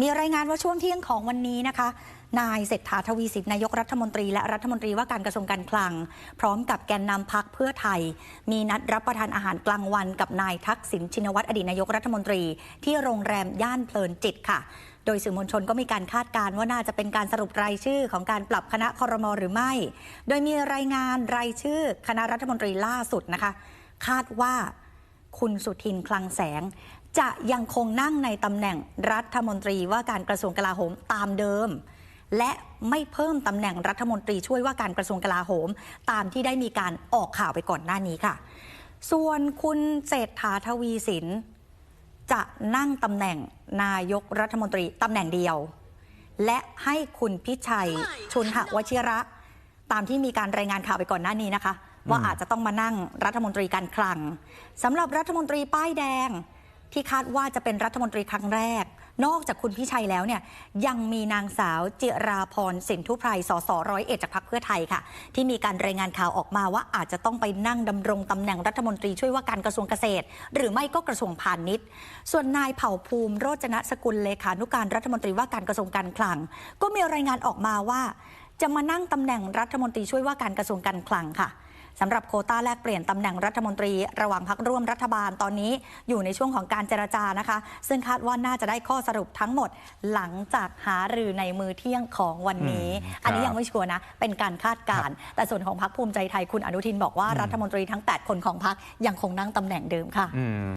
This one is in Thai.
มีรายงานว่าช่วงเที่ยงของวันนี้นะคะ นายเศรษฐาทวีสินนายกรัฐมนตรี และรัฐมนตรีว่าการกระทรวงการคลัง พร้อมกับแกนนำพักเพื่อไทย มีนัดรับประทานอาหารกลางวันกับนายทักษิณชินวัตรอดีตนายกรัฐมนตรี ที่โรงแรมย่านเพลินจิตค่ะ โดยสื่อมวลชนก็มีการคาดการณ์ว่าน่าจะเป็นการสรุปรายชื่อของการปรับคณะคอรมอหรือไม่ โดยมีรายงานรายชื่อคณะรัฐมนตรีล่าสุดนะคะ คาดว่าคุณสุทินคลังแสง จะยังคงนั่งในตำแหน่งรัฐมนตรีว่าการกระทรวงกลาโหมตามเดิม และไม่เพิ่มตำแหน่งรัฐมนตรีช่วยว่าการกระทรวงกลาโหม ตามที่ได้มีการออกข่าวไปก่อนหน้านี้ค่ะ ส่วนคุณเศรษฐาทวีสิน จะนั่งตำแหน่งนายกรัฐมนตรีตำแหน่งเดียว และให้คุณพิชัยชุนหวชิระ ตามที่มีการรายงานข่าวไปก่อนหน้านี้นะคะ ว่าอาจจะต้องมานั่งรัฐมนตรีการคลังสำหรับรัฐมนตรีป้ายแดง ที่คาดว่าจะเป็นรัฐมนตรีครั้งแรก นอกจากคุณพิชัยแล้วเนี่ยยังมีนางสาวจิราพรสินทุไพรสสร้อยเอ็ดจากพรรคเพื่อไทยค่ะ ที่มีการรายงานข่าวออกมาว่าอาจจะต้องไปนั่งดำรงตำแหน่งรัฐมนตรีช่วยว่าการกระทรวงเกษตร หรือไม่ก็กระทรวงพาณิชย์ ส่วนนายเผ่าภูมิโรจนสกุลเลขานุการรัฐมนตรีว่าการกระทรวงการคลัง ก็มีรายงานออกมาว่า จะมานั่งตำแหน่งรัฐมนตรีช่วยว่าการกระทรวงการคลังค่ะ สำหรับโควต้าแลกเปลี่ยนตำแหน่งรัฐมนตรีระหว่างพักร่วมรัฐบาลตอนนี้อยู่ในช่วงของการเจรจานะคะ ซึ่งคาดว่าน่าจะได้ข้อสรุปทั้งหมดหลังจากหารือในมือเที่ยงของวันนี้อืมอันนี้ครับยังไม่ชัวร์นะ เป็นการคาดการณ์แต่ส่วนของพักภูมิใจไทยคุณอนุทินบอกว่ารัฐมนตรีทั้ง 8 คนของพักยังคงนั่งตำแหน่งเดิมค่ะอืม